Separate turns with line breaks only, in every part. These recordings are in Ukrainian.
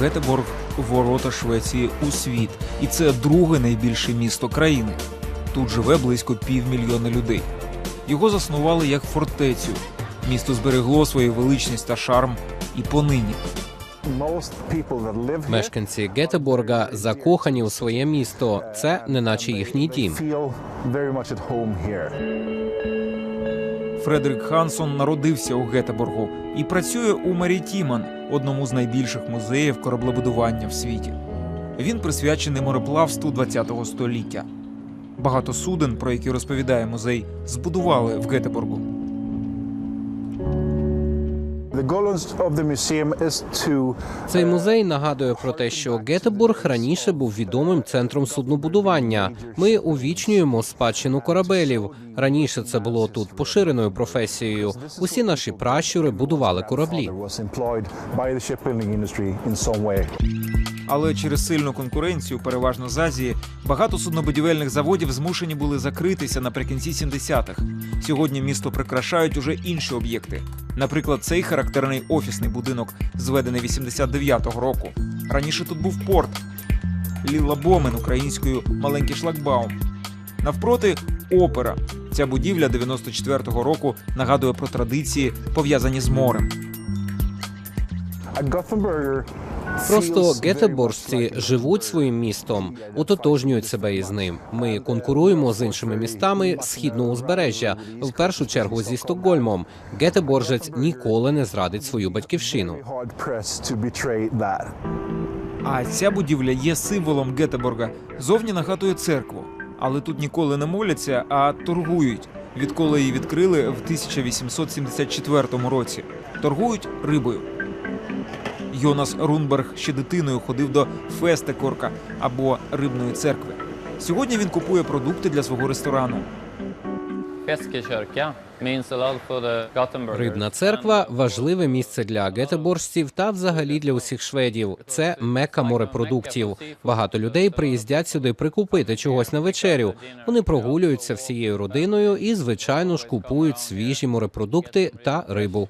Гетеборг ворота Швеції у світ, і це друге найбільше місто країни. Тут живе близько півмільйона людей. Його заснували як фортецю. Місто зберегло свою величність та шарм і понині.
Мешканці Гетеборга закохані у своє місто. Це неначе їхній дім.
Фредерік Хансон народився у Гетеборгу і працює у Марітіман, одному з найбільших музеїв кораблебудування в світі. Він присвячений мореплавству ХХ століття. Багато суден, про які розповідає музей, збудували в Гетеборгу.
Цей музей нагадує про те, що Гетеборг раніше був відомим центром суднобудування. Ми увічнюємо спадщину корабелів. Раніше це було тут поширеною професією. Усі наші пращури будували кораблі.
was employed by the shipbuilding industry in some way.
Але через сильну конкуренцію, переважно з Азії, багато суднобудівельних заводів змушені були закритися наприкінці 70-х. Сьогодні місто прикрашають уже інші об'єкти. Наприклад, цей характерний офісний будинок, зведений 89-го року. Раніше тут був порт. Ліла Бомен українською маленький шлагбаум. Навпроти опера. Ця будівля 94-го року нагадує про традиції, пов'язані з морем.
Просто гетеборжці живуть своїм містом, ототожнюють себе із ним. Ми конкуруємо з іншими містами східного узбережжя, в першу чергу зі Стокгольмом. Гетеборжець ніколи не зрадить свою батьківщину.
А ця будівля є символом Гетеборга. Зовні нагадує церкву. Але тут ніколи не моляться, а торгують. Відколи її відкрили в 1874 році. Торгують рибою. Йонас Рунберг ще дитиною ходив до Фестекорка або рибної церкви. Сьогодні він купує продукти для свого ресторану.
Рибна церква важливе місце для гетеборжців та взагалі для усіх шведів. Це мека морепродуктів. Багато людей приїздять сюди прикупити чогось на вечерю. Вони прогулюються всією родиною і, звичайно ж, купують свіжі морепродукти та рибу.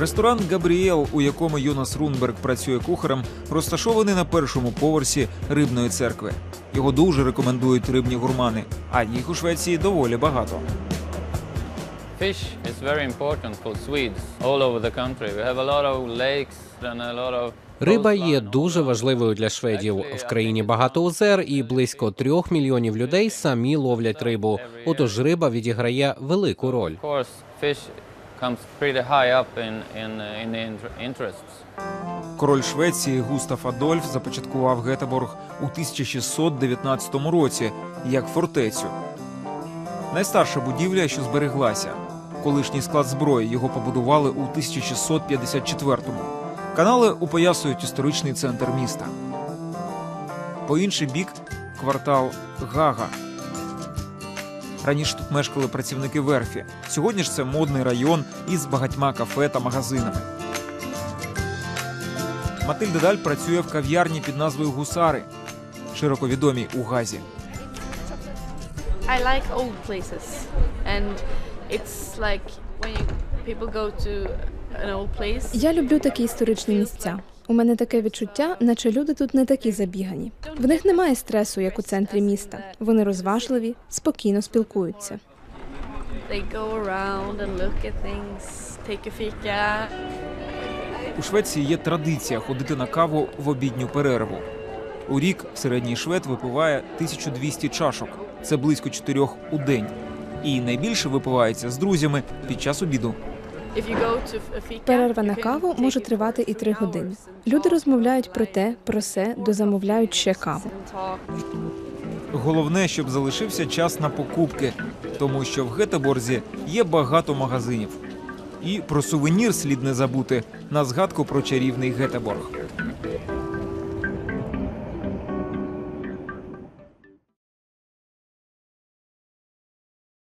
Ресторан Габріел, у якому Йонас Рунберг працює кухарем, розташований на першому поверсі рибної церкви. Його дуже рекомендують рибні гурмани, а їх у Швеції доволі багато.
Fish is very important for Swedes all over the country. We have a lot of lakes and a lot of
Риба є дуже важливою для шведів. В країні багато озер, і близько трьох мільйонів людей самі ловлять рибу. Отож, риба відіграє велику роль.
Comes pretty high up in, in, uh, in interests.
Король Швеції Густав Адольф започаткував Гетеборг у 1619 році як фортецю. Найстарша будівля, що збереглася. Колишній склад зброї його побудували у 1654-му. Канали упоясують історичний центр міста. По інший бік квартал Гага. Раніше тут мешкали працівники верфі. Сьогодні ж це модний район із багатьма кафе та магазинами. Матильда Даль працює в кав'ярні під назвою Гусари, широко відомій у Газі.
I like old places, and it's like when you, people go to an old place.
Я люблю такі історичні місця. У мене таке відчуття, наче люди тут не такі забігані. В них немає стресу, як у центрі міста. Вони розважливі, спокійно спілкуються.
У Швеції є традиція ходити на каву в обідню перерву. У рік середній швед випиває 1200 чашок. Це близько чотирьох у день. І найбільше випивається з друзями під час обіду.
Перерва на каву може тривати і три години. Люди розмовляють про те, про се, дозамовляють ще каву.
Головне, щоб залишився час на покупки, тому що в Гетеборзі є багато магазинів. І про сувенір слід не забути на згадку про чарівний Гетеборг.